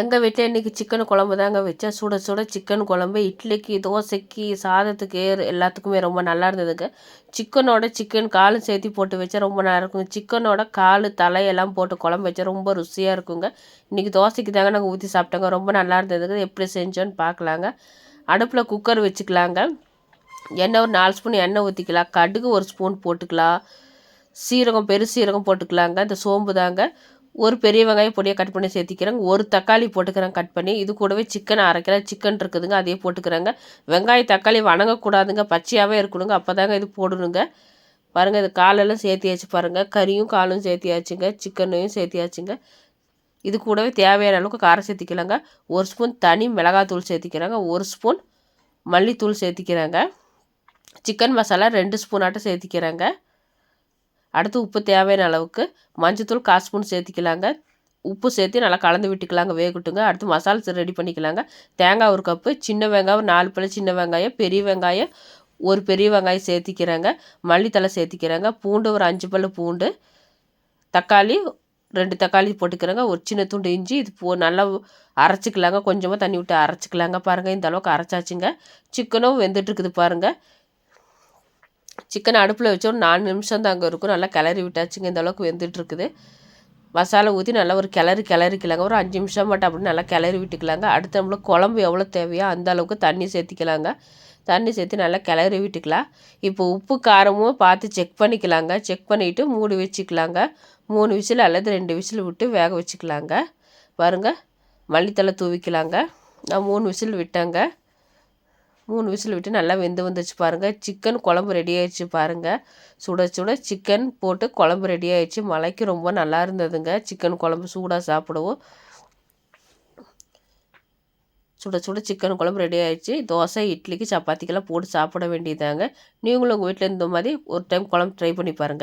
எங்கள் வீட்டில் இன்றைக்கி சிக்கன் குழம்பு தாங்க வச்சேன். சுட சுட சிக்கன் குழம்பு இட்லிக்கு தோசைக்கு சாதத்துக்கு எல்லாத்துக்குமே ரொம்ப நல்லா இருந்ததுங்க. சிக்கனோட சிக்கன் காலும் சேர்த்து போட்டு வச்சா ரொம்ப நல்லா இருக்கும். சிக்கனோட கால் தலையெல்லாம் போட்டு குழம்பு வச்சா ரொம்ப ருசியாக இருக்குங்க. இன்றைக்கி தோசைக்கு தாங்க நாங்கள் ஊற்றி சாப்பிட்டோங்க. ரொம்ப நல்லா இருந்ததுங்க. எப்படி செஞ்சோன்னு பார்க்கலாங்க அடுப்பில் குக்கர் வச்சுக்கலாங்க. எண்ணெய் ஒரு நாலு ஸ்பூன் எண்ணெய் ஊற்றிக்கலாம் கடுகு ஒரு ஸ்பூன் போட்டுக்கலாம். சீரகம் பெருசீரகம் போட்டுக்கலாங்க. இந்த சோம்பு தாங்க. ஒரு பெரிய வெங்காயம் பொடியாக கட் பண்ணி சேர்த்திக்கிறேங்க. ஒரு தக்காளி போட்டுக்கிறேன் கட் பண்ணி. இது கூடவே சிக்கன் அரைக்கிற சிக்கன் இருக்குதுங்க. அதையே போட்டுக்கிறேங்க. வெங்காயம் தக்காளி வணங்கக்கூடாதுங்க. பச்சையாகவே இருக்கணுங்க. அப்போ தாங்க இது போடணுங்க. பாருங்கள் இது காலெல்லாம் சேர்த்தியாச்சு பாருங்கள் கறியும் காலும் சேர்த்தியாச்சுங்க. சிக்கனையும் சேர்த்தியாச்சுங்க. இது கூடவே தேவையான அளவுக்கு காரம் சேர்த்திக்கலாங்க. ஒரு ஸ்பூன் தனி மிளகாத்தூள் சேர்த்திக்கிறாங்க. ஒரு ஸ்பூன் மல்லித்தூள் சேர்த்திக்கிறாங்க. சிக்கன் மசாலா ரெண்டு ஸ்பூனாட்டம் சேர்த்திக்கிறாங்க. அடுத்து உப்பு தேவையான அளவுக்கு மஞ்சத்தூள் கால் ஸ்பூன் சேர்த்திக்கலாங்க. உப்பு சேர்த்து நல்லா கலந்து விட்டுக்கலாங்க வேகட்டுங்க. அடுத்து மசாலா ரெடி பண்ணிக்கலாங்க. தேங்காய் ஒரு கப்பு சின்ன வெங்காயம் நாலு பழம் சின்ன வெங்காயம் பெரிய வெங்காயம் ஒரு பெரிய வெங்காயம் சேர்த்திக்கிறாங்க. மல்லித்தலை சேர்த்திக்கிறாங்க. பூண்டு ஒரு அஞ்சு பல் பூண்டு. தக்காளி ரெண்டு தக்காளி போட்டுக்கிறேங்க. ஒரு சின்ன துண்டு இஞ்சி இது போ நல்லா அரைச்சிக்கலாங்க. கொஞ்சமாக தண்ணி விட்டு அரைச்சிக்கலாங்க பாருங்கள் இந்த அளவுக்கு அரைச்சாச்சுங்க. சிக்கனும் வெந்துட்டுருக்குது பாருங்கள் சிக்கன் அடுப்பில் வச்சு ஒரு நாலு நிமிஷம் தான் அங்கே இருக்கும். நல்லா கிளறி விட்டாச்சுங்க. இந்த அளவுக்கு வெந்துட்டுருக்குது. மசாலா ஊற்றி நல்லா ஒரு கிளறி கிளறிக்கலாங்க ஒரு அஞ்சு நிமிஷம் மட்டும் அப்படின்னு நல்லா கிளறி விட்டுக்கலாங்க. அடுத்து நம்மளுக்கு குழம்பு எவ்வளோ தேவையோ அந்த அளவுக்கு தண்ணி சேர்த்திக்கலாங்க. தண்ணி சேர்த்து நல்லா கிளறி விட்டுக்கலாம். இப்போ உப்பு காரமும் பார்த்து செக் பண்ணிக்கலாங்க. செக் பண்ணிவிட்டு மூடி வச்சுக்கலாங்க. மூணு விசில் அல்லது ரெண்டு விசில் விட்டு வேக வச்சுக்கலாங்க. பாருங்கள் மல்லித்தலை தூவிக்கலாங்க. நான் மூணு விசில் விட்டேங்க. மூணு விசில் விட்டு நல்லா வெந்து வந்துச்சு பாருங்கள் சிக்கன் குழம்பு ரெடி ஆயிடுச்சு பாருங்கள் சுட சுட சிக்கன் போட்டு குழம்பு ரெடி ஆயிடுச்சு. மலைக்கு ரொம்ப நல்லா இருந்ததுங்க. சிக்கன் குழம்பு சூடாக சாப்பிடுவோம். சுட சுட சிக்கன் குழம்பு ரெடி ஆயிடுச்சு. தோசை இட்லிக்கு சப்பாத்திக்கெல்லாம் போட்டு சாப்பிட வேண்டியதாங்க நீங்களும் உங்கள் வீட்டில் இருந்த மாதிரி ஒரு டைம் குழம்பு ட்ரை பண்ணி பாருங்கள்